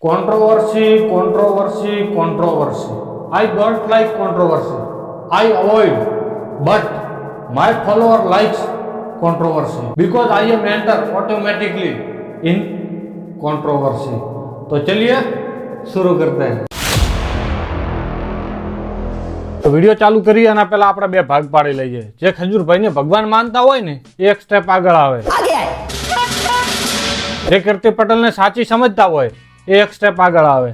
Controversy, controversy, controversy. I don't like controversy. I avoid. But my follower likes controversy because I am enter automatically in controversy. तो चलिए शुरू करते हैं તો video ચાલુ કરીએ એના પહેલા આપણે બે ભાગ પાડી લઈએ જે ખજૂરભાઈને ભગવાન માનતા હોય ને એ એક સ્ટેપ આગળ આવે જે કીર્તિ પટેલને સાચી સમજતા હોય એ એક સ્ટેપ આગળ આવે.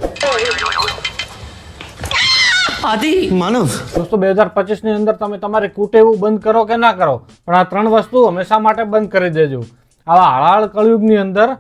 આદિ! માનવ! દોસ્તો બે હજાર પચીસની અંદર તમે તમારી કુટેવું બંધ કરો કે ના કરો? પણ આ ત્રણ વસ્તુ હંમેશા માટે બંધ કરી દેજો. આવા હળાળ કળયુગની અંદર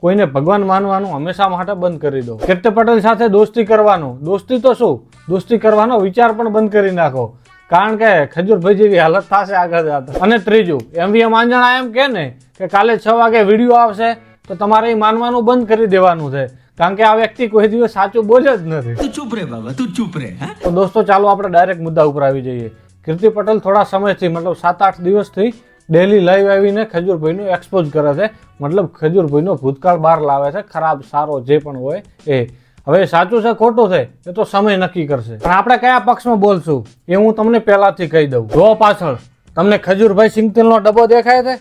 કોઈને ભગવાન માનવાનું હંમેશા માટે બંધ કરી દો. કેપ્ટન પટેલ સાથે દોસ્તી કરવાનું. દોસ્તી તો શું? દોસ્તી કરવાનો વિચાર પણ બંધ કરી નાખો. કારણ કે ખજૂરભાઈ જેવી હાલત થશે આગળ જતા. અને ત્રીજું એમવીએ માંજણા એમ કે ને કે કાલે છ વાગે વીડિયો આવશે તો તમારે એ માનવાનું બંધ કરી દેવાનું છે. કારણ કે આ વ્યક્તિ કોઈ દિવસ સાચું બોલ્યો જ નથી. તું ચૂપ રે બાબા તું ચૂપ રે તો દોસ્તો ચાલો આપણે ડાયરેક્ટ મુદ્દા ઉપર આવી જઈએ. કીર્તિ પટેલ થોડા સમયથી મતલબ સાત આઠ દિવસથી ડેલી લાઈવ આવીને ખજૂરભાઈનું એક્સપોઝ કરે છે. મતલબ ખજૂરભાઈનો ભૂતકાળ બહાર લાવે છે ખરાબ સારો જે પણ હોય એ. હવે સાચું છે ખોટું છે એ તો સમય નક્કી કરશે. પણ આપણે કયા પક્ષમાં બોલશું એ હું તમને પહેલાથી કહી દઉં. જો પાછળ તમને ખજૂરભાઈ સિંગતેલનો ડબ્બો દેખાય છે?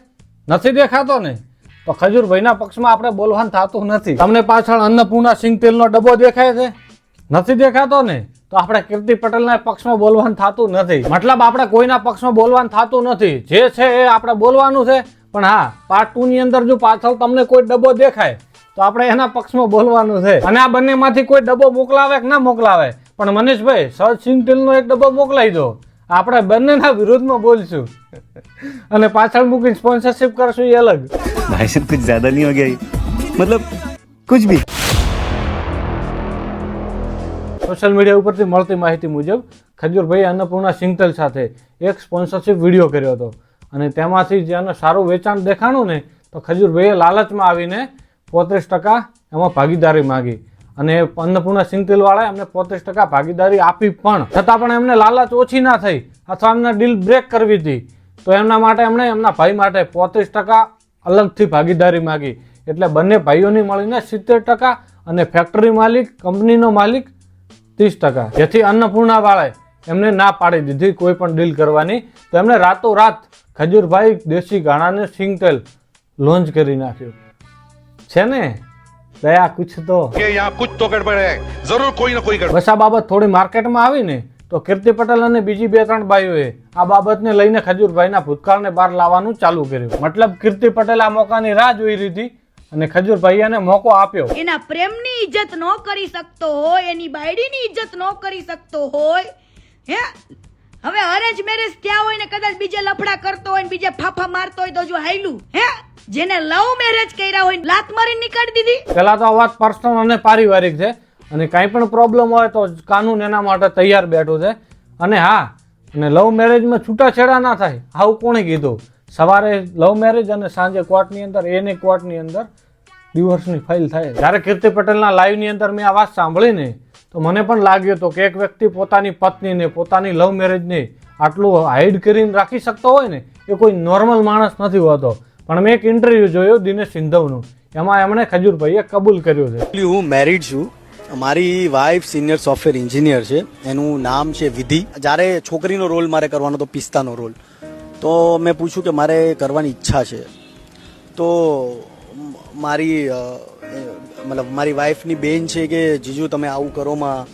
નથી દેખાતો ને? તો ખજૂરભાઈના પક્ષમાં આપણે બોલવાનું થતું નથી. તમને પાછળ અન્નપૂર્ણા સિંગતેલનો ડબ્બો દેખાય છે? નથી દેખાતો ને? તો આપણે કીર્તિ પટેલના પક્ષમાં બોલવાનું થતું નથી. મતલબ આપણે કોઈના પક્ષમાં બોલવાનું થતું નથી. જે છે એ આપણે બોલવાનું છે. પણ હા પાર્ટ ટુ ની અંદર જો પાછળ તમને કોઈ ડબ્બો દેખાય, તો આપણે એના પક્ષમાં બોલવાનું છે. અને આ બંનેમાંથી કોઈ ડબ્બો મોકલાવે કે ના મોકલાવે? પણ મનીષભાઈ સજ સિંગટેલનો એક ડબ્બો મોકલાવી દો. આપણે બંનેના વિરોધમાં બોલશું. અને પાછળ મૂકીને સ્પોન્સરશિપ કરશું એ અલગ. ભાઈ સાહેબ કુછ જ્યાદા નહીં હો મતલબ કુછ ભી. સોશિયલ મીડિયા ઉપરથી મળતી માહિતી મુજબ ખજૂરભાઈ અન્નપૂર્ણા સિંગતલ સાથે એક સ્પોન્સરશિપ વીડિયો કર્યો હતો. અને તેમાંથી જે એનું સારું વેચાણ દેખાણું ને તો ખજૂરભાઈએ લાલચમાં આવીને પોત્રીસ ટકા એમાં ભાગીદારી માગી. અને અન્નપૂર્ણા સિંગતેલવાળાએ એમને પોત્રીસ ટકા ભાગીદારી આપી પણ. છતાં પણ એમને લાલચ ઓછી ના થઈ. અથવા એમને ડીલ બ્રેક કરવી હતી. તો એમના માટે એમણે એમના ભાઈ માટે પોત્રીસ ટકા અલગથી ભાગીદારી માગી. એટલે બંને ભાઈઓની મળીને સિત્તેર ટકા અને ફેક્ટરી માલિક કંપનીનો માલિક ત્રીસ ટકા. જેથી અન્નપૂર્ણા વાળાએ એમને ના પાડી દીધી કોઈ પણ ડીલ કરવાની. તો એમણે રાતોરાત ખજૂરભાઈ દેશી ગાણાને સિંગતેલ લોન્ચ કરી નાખ્યું. છે ને? દયા કુછ તો. કે યહાં કુછ તો ગડબડ હે. જરૂર કોઈ ન કોઈ ગડબડ. બસ આ બાબત થોડી માર્કેટમાં આવી ને તો કીર્તિ પટેલ અને બીજી બે ત્રણ ભાઈઓએ આ બાબતને લઈને ખજૂરભાઈના ભૂતકાળને બહાર લાવવાનું ચાલુ કર્યું. મતલબ કીર્તિ પટેલ આ મોકાની રાહ જોઈ લીધી અને ખજૂરભાઈ એને મોકો આપ્યો. એના પ્રેમની ઇજ્જત ન કરી શકતો હોય એની બાયડીની ઇજ્જત ન કરી શકતો હોય હે? હવે અરેન્જ મેરેજ થયા હોય ને કદાચ બીજે લફડા કરતો હોય ને બીજે ફાફા મારતો હોય તો જો હાયલું હે? જેને લવ મેરેજ કર્યા હોય લાત મારી નીકાળી દીધી. પેલા તો આ વાત પર્સનલ અને પારિવારિક છે. અને કાંઈ પણ પ્રોબ્લેમ હોય તો કાનૂન એના માટે તૈયાર બેઠું છે. અને હા, અને લવ મેરેજમાં છૂટાછેડા ના થાય, આવું કોણે કીધું? સવારે લવ મેરેજ અને સાંજે કોર્ટની અંદર, એને કોર્ટની અંદર ડિવોર્સની ફાઇલ થાય. જ્યારે કીર્તિ પટેલના લાઈવની અંદર મેં આ વાત સાંભળીને તો મને પણ લાગ્યું હતું કે એક વ્યક્તિ પોતાની પત્નીને, પોતાની લવ મેરેજને આટલું હાઈડ કરીને રાખી શકતો હોય ને, એ કોઈ નોર્મલ માણસ નથી હોતો. પણ મેં એક ઇન્ટરવ્યૂ જોયો દિનેશ સિંધવનું. એમાં એમણે ખજૂરભાઈએ કબૂલ કર્યું છે. હું મેરિડ છું. મારી વાઇફ સિનિયર સોફ્ટવેર એન્જિનિયર છે. એનું નામ છે વિધિ. જ્યારે છોકરીનો રોલ મારે કરવાનો હતો, પિસ્તાનો રોલ તો મેં પૂછ્યું કે મારે કરવાની ઈચ્છા છે. તો મારી મતલબ મારી વાઈફની બેન છે કે, જીજુ, તમે આવું કરોમાં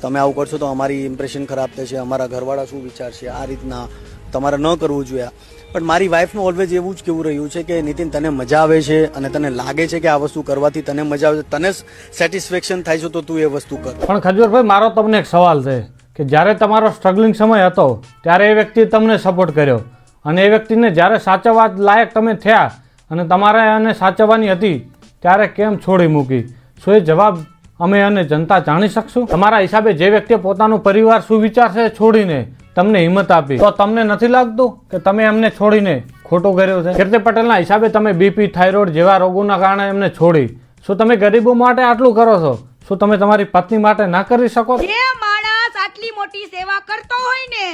તમે આવું કરશો તો અમારી ઇમ્પ્રેશન ખરાબ થશે, અમારા ઘરવાળા શું વિચારશે? આ રીતના તમારે ન કરવું જોઈએ. પણ મારી વાઈફનું ઓલવેઝ એવું જ કેવું રહ્યું છે કે નીતિન, તને મજા આવે છે અને તને લાગે છે કે આ વસ્તુ કરવાથી તને મજા આવે છે, તને સેટિસ્ફેક્શન થાય છે, તો તું એ વસ્તુ કર. પણ ખજૂરભાઈ, મારો તમને એક સવાલ છે કે જ્યારે તમારો સ્ટ્રગલિંગ સમય હતો, ત્યારે એ વ્યક્તિએ તમને સપોર્ટ કર્યો. અને એ વ્યક્તિને જ્યારે સાચવવા લાયક તમે થયા અને તમારે એને સાચવવાની હતી, ત્યારે કેમ છોડી મૂકી? શું એ જવાબ અમે અને જનતા જાણી શકશું? તમારા હિસાબે જે વ્યક્તિએ પોતાનું પરિવાર શું વિચારશે છોડીને તમને હિંમત આપી. તો તમને નથી લાગતું કે તમે એમને છોડીને ખોટું કર્યું છે? કીર્તિ પટેલના હિસાબે તમે બીપી થાઇરોઇડ જેવા રોગોના કારણે એમને છોડી. શું તમે ગરીબો માટે આટલું કરો છો? શું તમે તમારી પત્ની માટે ના કરી શકો? જે માણસ આટલી મોટી સેવા કરતો હોય ને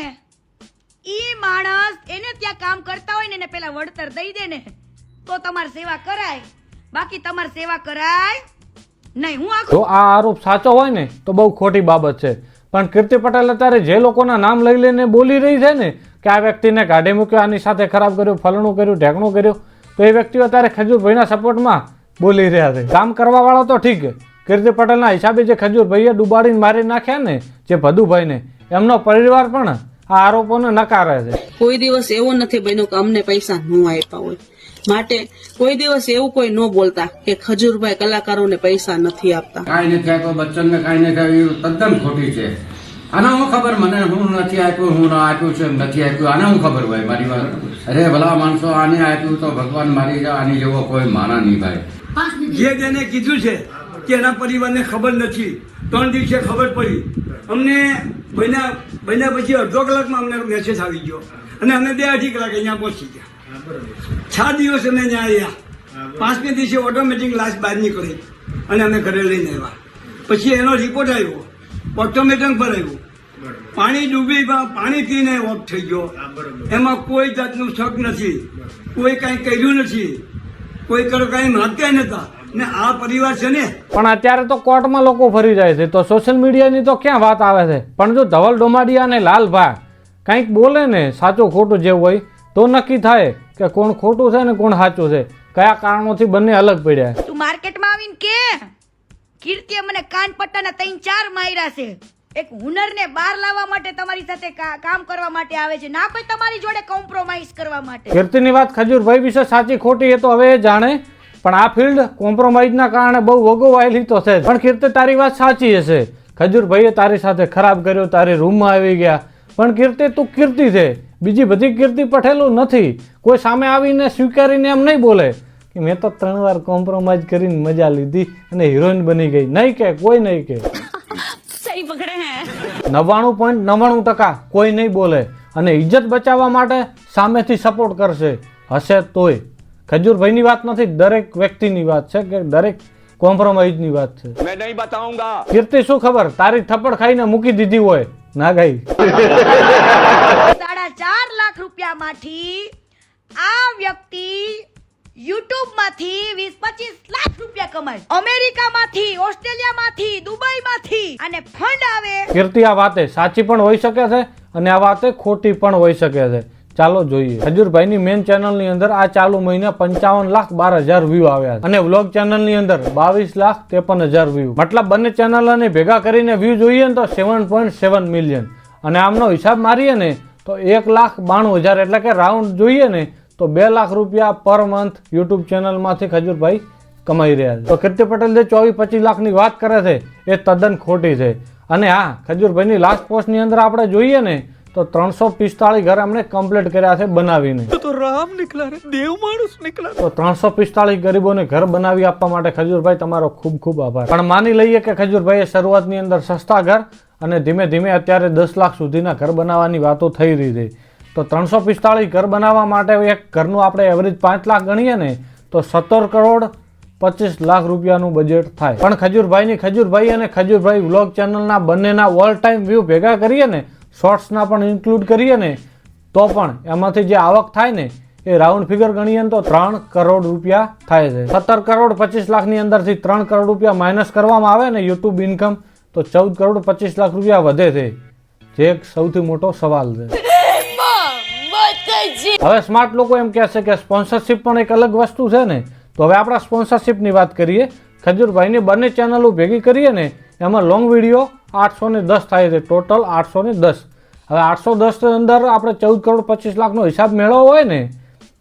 ઈ માણસ એને ત્યાં કામ કરતા હોય ને એને પેલા વળતર દઈ દે ને તો તમારી સેવા કરાય. બાકી તમારી સેવા કરાય નહીં. હું આખું જો આ આરોપ સાચો હોય ને તો બહુ ખોટી બાબત છે. પણ કીર્તિ પટેલ અત્યારે જે લોકોના નામ લઈ લઈને બોલી રહી છે ને, કે આ વ્યક્તિને કાઢી મૂક્યો, આની સાથે ખરાબ કર્યું, ફલણું કર્યું, ઢેકણું કર્યું, તો એ વ્યક્તિઓ અત્યારે ખજૂરભાઈના સપોર્ટમાં બોલી રહ્યા છે. કામ કરવા વાળો તો ઠીક કીર્તિ પટેલના હિસાબે જે ખજૂરભાઈએ ડુબાડીને મારી નાખ્યા ને, જે ભદુભાઈને, એમનો પરિવાર પણ આ આરોપોને નકારે છે. કોઈ દિવસ એવો નથી બન્યો કે અમને પૈસા ન આપ્યા હોય. માટે કોઈ દિવસ એવું કોઈ ન બોલતા કે ખજૂરભાઈ કલાકારોને પૈસા નથી આપતા. કાંઈ નથી આપ્યો બચ્ચનને કાંઈ નથી આવ્યું તદ્દન ખોટી છે. આના હું ખબર મને હું નથી આપ્યું હું ના આપ્યું છે નથી આપ્યું આને હું ખબર હોય મારી વાત? અરે ભલા માણસો આને આપ્યું તો ભગવાન મારી આની જેવો કોઈ માણા નહીં ભાઈ. જે તેને કીધું છે કે એના પરિવારને ખબર નથી. ત્રણ દિવસે ખબર પડી. અમને બન્યા બન્યા પછી અડધો કલાકમાં અમને મેસેજ આવી ગયો. અને અમે બે અઢી કલાક અહીંયા પહોંચી ગયા. છ દિવસ અમે ત્યાં આવ્યા પાંચમે દિવસે ઓટોમેટિક લાશ બહાર નીકળી અને અમે ઘરે લઈને આવ્યા. પછી એનો રિપોર્ટ આવ્યો. ઓટોમેટિક પર આવ્યું. પાણી ડૂબી પાણી પીને ઓફ થઈ ગયો. એમાં કોઈ જાતનું શક નથી. કોઈ કાંઈ કર્યું નથી. કોઈ કરો કાંઈ માગતા નતા. ને આ પરિવાર છે ને પણ અત્યારે તો કોર્ટમાં લોકો ફરી જાય છે. તો સોશિયલ મીડિયાની તો ક્યાં વાત આવે છે? પણ જો ધવલ ડોમાડિયા અને લાલભા કંઈક બોલે ને સાચું ખોટું જેવું હોય તો નક્કી થાય. કે કોણ ખોટું છે ને કોણ સાચું છે? કયા કારણોથી બંને અલગ પડ્યા? તું માર્કેટમાં આવીને કે. કીર્તિએ મને કાન પટ્ટાના ત્રણ ચાર માર્યા છે. એક હુનરને બહાર લાવવા માટે તમારી સાથે કામ કરવા માટે આવે છે. ના કોઈ તમારી જોડે કોમ્પ્રોમાઇઝ કરવા માટે. કીર્તિની વાત ખજૂરભાઈ વિશે સાચી ખોટી એ તો હવે જાણે. પણ આ ફિલ્ડ કોમ્પ્રોમાઇઝના કારણે બહુ વગોવાયેલી તો છે પણ કીર્તિ તારી વાત સાચી હશે. ખજૂરભાઈએ તારી સાથે ખરાબ કર્યો તારી રૂમમાં આવી ગયા. પણ કીર્તિ તું કીર્તિ છે. બીજી બધી કીર્તિ પઠેલું નથી. કોઈ સામે આવીને સ્વીકારીને એમ નહીં બોલે કે મેં તો ત્રણ વાર કોમ્પ્રોમાઇઝ કરીને મજા લીધી અને હિરોઈન બની ગઈ. નહીં કે કોઈ નહીં કે નવ્વાણું પોઈન્ટ નવ્વાણું ટકા કોઈ નહીં બોલે અને ઇજ્જત બચાવવા માટે સામેથી સપોર્ટ કરશે. હશે તોય. ખજૂરભાઈની વાત નથી દરેક વ્યક્તિની વાત છે કે દરેક કોમ્પ્રોમાઇઝની વાત છે. મેં નહીં બતાઉંગા કીર્તિ શું ખબર? તારી થપ્પડ ખાઈને મૂકી દીધી હોય. ના ગઈ. રૂપિયામાંથી આ વ્યક્તિ યુટ્યુબમાંથી વીસ પચીસ લાખ રૂપિયા કમાય. અમેરિકામાંથી, ઓસ્ટ્રેલિયામાંથી, દુબઈમાંથી અને ફંડ આવે. કીર્તિ, આ વાતે સાચી પણ હોઈ શકે છે અને આ વાતે ખોટી પણ હોઈ શકે છે. ચાલો જોઈએ. હજુરભાઈની મેન ચેનલની અંદર આ ચાલુ મહિને પંચાવન લાખ બાર હજાર વ્યૂ આવ્યા. અને વ્લોગ ચેનલની અંદર બાવીસ લાખ ત્રેપન હજાર વ્યૂ મતલબ બંને ચેનલોને ભેગા કરીને વ્યૂ જોઈએ તો સેવન પોઈન્ટ સેવન મિલિયન અને આમનો હિસાબ મારીએ ને તો એક લાખ બાણું હજાર એટલે કે રાઉન્ડ જોઈએ ને તો બે લાખ રૂપિયા પર મંથ યુટ્યુબ ચેનલમાંથી ખજૂરભાઈ કમાઈ રહ્યા છે. તો કીર્તિ પટેલ જે ચોવીસ પચીસ લાખની વાત કરે છે એ તદ્દન ખોટી છે. અને હા ખજૂરભાઈની લાસ્ટ પોસ્ટની અંદર આપણે જોઈએ ને તો ત્રણસો પિસ્તાળીસ ઘર અમને કમ્પ્લીટ કર્યા છે બનાવીને. તો રામ નીકળ્યા રે દેવ માણસ નીકળ્યા તો ત્રણસો પિસ્તાળીસ ગરીબોને ઘર બનાવી આપવા માટે ખજૂરભાઈ તમારો ખૂબ ખૂબ આભાર. પણ માની લઈએ કે ખજૂરભાઈએ શરૂઆતની અંદર સસ્તા ઘર અને ધીમે ધીમે અત્યારે દસ લાખ સુધીના ઘર બનાવવાની વાતો થઈ રહી છે. તો ત્રણસો પિસ્તાળીસ ઘર બનાવવા માટે એક ઘરનું આપણે એવરેજ પાંચ લાખ ગણીએ ને, તો સત્તર કરોડ પચીસ લાખ રૂપિયાનું બજેટ થાય. પણ ખજૂરભાઈની ખજૂરભાઈ અને ખજૂરભાઈ વ્લોગ ચેનલના બંનેના ઓલ ટાઈમ વ્યૂ ભેગા કરીએ ને શોર્ટ્સના પણ ઇન્ક્લુડ કરીએ ને, તો પણ એમાંથી જે આવક થાય ને, એ રાઉન્ડ ફિગર ગણીએ ને તો ત્રણ કરોડ રૂપિયા થાય છે. સત્તર કરોડ પચીસ લાખની અંદરથી ત્રણ કરોડ રૂપિયા માઇનસ કરવામાં આવે ને યુટ્યુબ ઇન્કમ તો ચૌદ કરોડ પચીસ લાખ રૂપિયા વધે છે. જે એક સૌથી મોટો સવાલ છે. હવે સ્માર્ટ લોકો એમ કહે છે કે સ્પોન્સરશિપ પણ એક અલગ વસ્તુ છે ને. તો હવે આપણે સ્પોન્સરશિપની વાત કરીએ. ખજૂરભાઈની બંને ચેનલો ભેગી કરીએ ને, એમાં લોંગ વીડિયો આઠસો ને દસ થાય છે. ટોટલ આઠસો ને દસ. હવે આઠસો દસ અંદર આપણે ચૌદ કરોડ પચીસ લાખનો હિસાબ મેળવવો હોય ને,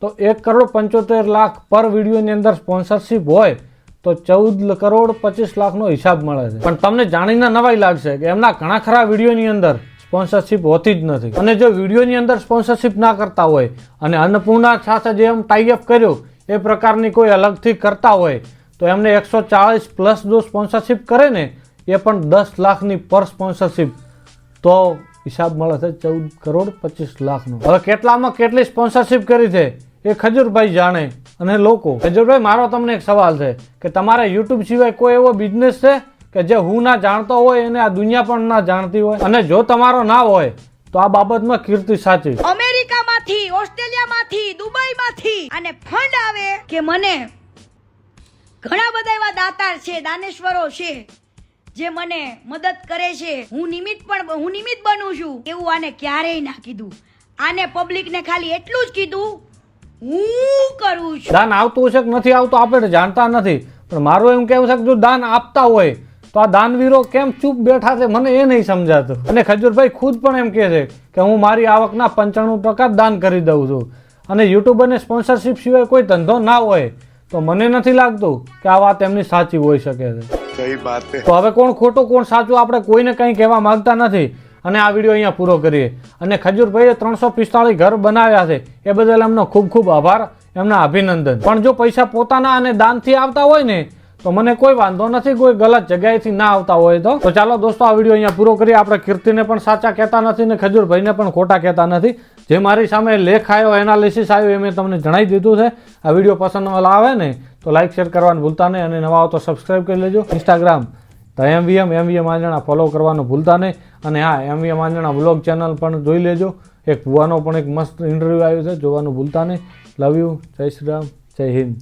તો એક કરોડ પંચોતેર લાખ પર વિડીયોની અંદર સ્પોન્સરશિપ હોય. તો ચૌદ કરોડ પચીસ લાખનો હિસાબ મળે છે. પણ તમને જાણીને નવાઈ લાગશે કે એમના ઘણા ખરા વિડીયોની અંદર સ્પોન્સરશિપ હોતી જ નથી. અને જો વિડીયોની અંદર સ્પોન્સરશિપ ના કરતા હોય અને અન્નપૂર્ણા સાથે જે એમ ટાઈઅપ કર્યો, એ પ્રકારની કોઈ અલગથી કરતા હોય, તો એમને એકસો ચાળીસ પ્લસ જો સ્પોન્સરશિપ કરે ને, એ પણ દસ લાખની પર સ્પોન્સરશિપ તો હિસાબ મળે છે ચૌદ કરોડ પચીસ લાખનો. હવે કેટલામાં કેટલી સ્પોન્સરશિપ કરી છે? એ ખજૂરભાઈ જાણે અને લોકો. ખજૂરભાઈ, મારો તમને એક સવાલ છે કે તમારે યુટ્યુબ સિવાય કોઈ એવો બિઝનેસ છે કે જે હું ના જાણતો હોય, એને આ દુનિયા પણ ના જાણતી હોય? અને જો તમારો ના હોય, તો આ બાબતમાં કીર્તિ સાચી. અમેરિકામાંથી, ઓસ્ટ્રેલિયામાંથી, દુબઈમાંથી અને ફંડ આવે કે મને ઘણા બધા એવા દાતાર છે, દાનેશ્વરો છે, જે મને મદદ કરે છે. હું નિમિત્ત પણ હું નિમિત્ત બનું છું. એવું આને ક્યારેય ના કીધું. આને પબ્લિકને ખાલી એટલું જ કીધું હું કરું છું? દાન આવતું હશે કે નથી આવતું આપણે જાણતા નથી. પણ મારું એમ કહેવું છે કે જો દાન આપતા હોય તો આ દાનવીરો કેમ ચૂપ બેઠા છે મને એ નહીં સમજાતું. અને ખજૂરભાઈ ખુદ પણ એમ કહે છે કે હું મારી આવકના પંચાણું ટકા દાન કરી દઉં છું. અને યુટ્યુબ અને સ્પોન્સરશિપ સિવાય કોઈ ધંધો ના હોય તો મને નથી લાગતું કે આ વાત એમની સાચી હોઈ શકે છે? તો હવે કોણ ખોટું કોણ સાચું આપણે કોઈને કંઈ કહેવા માંગતા નથી. અને આ વીડિયો અહીંયા પૂરો કરીએ. અને ખજૂરભાઈએ ત્રણસો પિસ્તાળીસ ઘર બનાવ્યા છે. એ બદલ એમનો ખૂબ ખૂબ આભાર, એમના અભિનંદન. પણ જો પૈસા પોતાના અને દાનથી આવતા હોય ને, તો મને કોઈ વાંધો નથી, કોઈ ગલત જગ્યાએથી ના આવતા હોય તો. તો ચાલો દોસ્તો, આ વીડિયો અહીંયા પૂરો કરીએ. આપણે કીર્તિને પણ સાચા કહેતા નથી ને ખજૂરભાઈને પણ ખોટા કહેતા નથી. જે મારી સામે લેખ આવ્યો એનાલિસિસ આવ્યો એ મેં તમને જણાવી દીધું છે. આ વીડિયો પસંદ આવે ને, તો લાઇક શેર કરવાનું ભૂલતા નહીં અને નવા હો તો સબસ્ક્રાઈબ કરી લેજો. ઇન્સ્ટાગ્રામ તો એમવીએમ એમવીએમ આંજણા ફોલો કરવાનું ભૂલતા નહીં. અને હા એમવીએમ આંજણા બ્લોગ ચેનલ પણ જોઈ લેજો. એક ભુવાનો પણ એક મસ્ત ઇન્ટરવ્યૂ આવ્યો છે, જોવાનું ભૂલતા નહીં. લવ યુ જય શ્રી રામ. જય હિન્દ.